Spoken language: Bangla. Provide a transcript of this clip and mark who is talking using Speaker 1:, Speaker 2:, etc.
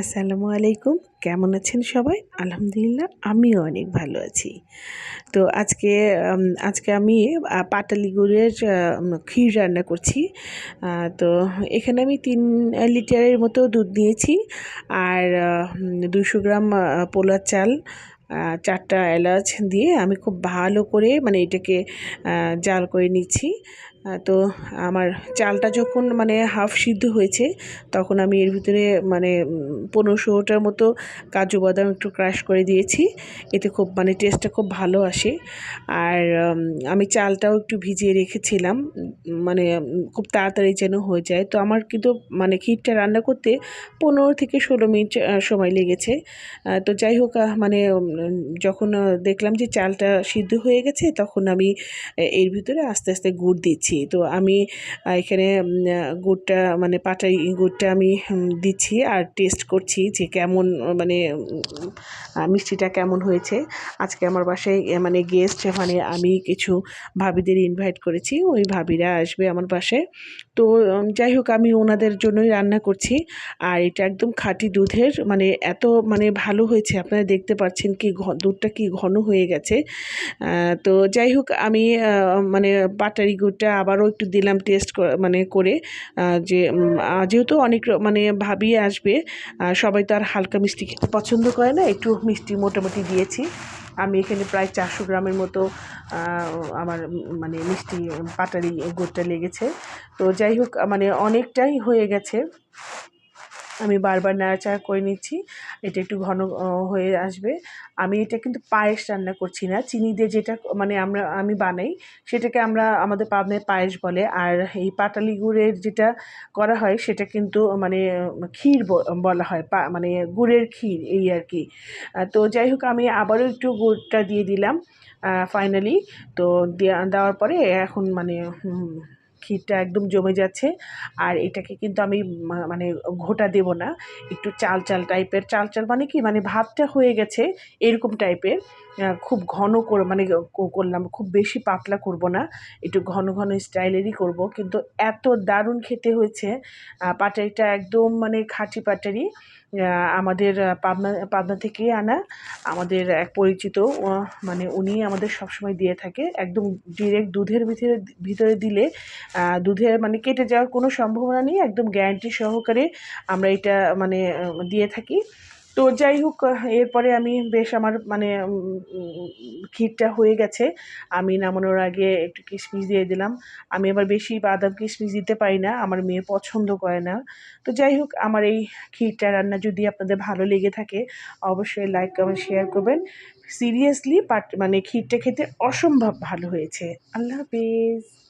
Speaker 1: আসসালামু আলাইকুম। কেমন আছেন সবাই? আলহামদুলিল্লাহ, আমিও অনেক ভালো আছি। তো আজকে আজকে আমি পাটালি গুড়ের ক্ষীর রান্না করছি। তো এখানে আমি তিন লিটারের মতো দুধ নিয়েছি। আর দুশো গ্রাম পোলার চাল চারটা এলাচ দিয়ে আমি খুব ভালো করে মানে এটাকে জাল করে নিচ্ছি। তো আমার চালটা যখন মানে হাফ সিদ্ধ হয়েছে, তখন আমি এর ভিতরে মানে পনেরো ষোলোটার মতো কাজু বাদাম একটু ক্রাশ করে দিয়েছি। এতে খুব মানে টেস্টটা খুব ভালো আসে। আর আমি চালটাও একটু ভিজিয়ে রেখেছিলাম মানে খুব তাড়াতাড়ি যেন হয়ে যায়। তো আমার কিন্তু মানে ক্ষীরটা রান্না করতে পনেরো থেকে ষোলো মিনিট সময় লেগেছে। তো যাই হোক মানে যখন দেখলাম যে চালটা সিদ্ধ হয়ে গেছে, তখন আমি এর ভিতরে আস্তে আস্তে গুড় দিচ্ছি। তো আমি এখানে গুড়টা মানে পাটাই গুড়টা আমি দিচ্ছি আর টেস্ট করছি যে কেমন মানে মিষ্টিটা কেমন হয়েছে। আজকে আমার বাসায় মানে গেস্ট মানে আমি কিছু ভাবিদের ইনভাইট করেছি। ওই ভাবিরা আসবে আমার বাসায়। তো যাই হোক, আমি ওনাদের জন্যই রান্না করছি। আর এটা একদম খাঁটি দুধের মানে এত মানে ভালো হয়েছে। আপনারা দেখতে পাচ্ছেন কি দুধটা কি ঘন হয়ে গেছে। তো যাই হোক, আমি মানে বাটারি গুড়টা আবারও একটু দিলাম টেস্ট মানে করে যে যেহেতু অনেক মানে ভাবিয়ে আসবে সবাই তো আর হালকা মিষ্টি খেতে পছন্দ করে না, একটু মিষ্টি মোটামুটি দিয়েছি। আমি এখানে প্রায় চারশো গ্রামের মতো আমার মানে মিষ্টি পাটারি গুড়টা লেগেছে। তো যাই হোক মানে অনেকটাই হয়ে গেছে। আমি বারবার নাড়াচাড়া করে নিচ্ছি। এটা একটু ঘন হয়ে আসবে। আমি এটা কিন্তু পায়েস রান্না করছি না। চিনি দিয়ে যেটা মানে আমরা, আমি বানাই, সেটাকে আমরা আমাদের পাবনায় পায়েস বলে। আর এই পাটালি গুড়ের যেটা করা হয়, সেটা কিন্তু মানে ক্ষীর বলা হয়। মানে গুড়ের ক্ষীর, এই আর কি। তো যাই হোক, আমি আবারও একটু গুড়টা দিয়ে দিলাম ফাইনালি তো দেওয়ার পরে এখন মানে ক্ষীরটা একদম জমে যাচ্ছে। আর এটাকে কিন্তু আমি মানে ঘোটা দেব না। একটু চাল চাল টাইপের। চাল চাল মানে কি? মানে ভাতটা হয়ে গেছে এরকম টাইপের। খুব ঘন করে মানে করলাম। খুব বেশি পাতলা করব না। একটু ঘন ঘন স্টাইলেরই করব। কিন্তু এত দারুণ খেতে হয়েছে। পাটারিটা একদম মানে খাঁটি পাটারি। আমাদের পাবনা পাবনা থেকে আনা। আমাদের এক পরিচিত মানে উনি আমাদের সবসময় দিয়ে থাকে। একদম ডিরেক্ট দুধের ভিতরে ভিতরে দিলে দুধের মানে কেটে যাওয়ার কোনো সম্ভাবনা নেই। একদম গ্যারান্টি সহকারে আমরা এটা মানে দিয়ে থাকি। তো যাই হোক, এরপরে আমি বেশ আমার মানে ক্ষীরটা হয়ে গেছে। আমি নামানোর আগে একটু কিশমিশ দিয়ে দিলাম। আমি আবার বেশি বাদাম কিশমিশ দিতে পারি না, আমার মেয়ে পছন্দ করে না। তো যাই হোক, আমার এই ক্ষীরটা রান্না যদি আপনাদের ভালো লেগে থাকে, অবশ্যই লাইক কমেন্ট শেয়ার করবেন। সিরিয়াসলি পাট মানে ক্ষীরটা খেতে অসম্ভব ভালো হয়েছে। আল্লাহ হাফিজ।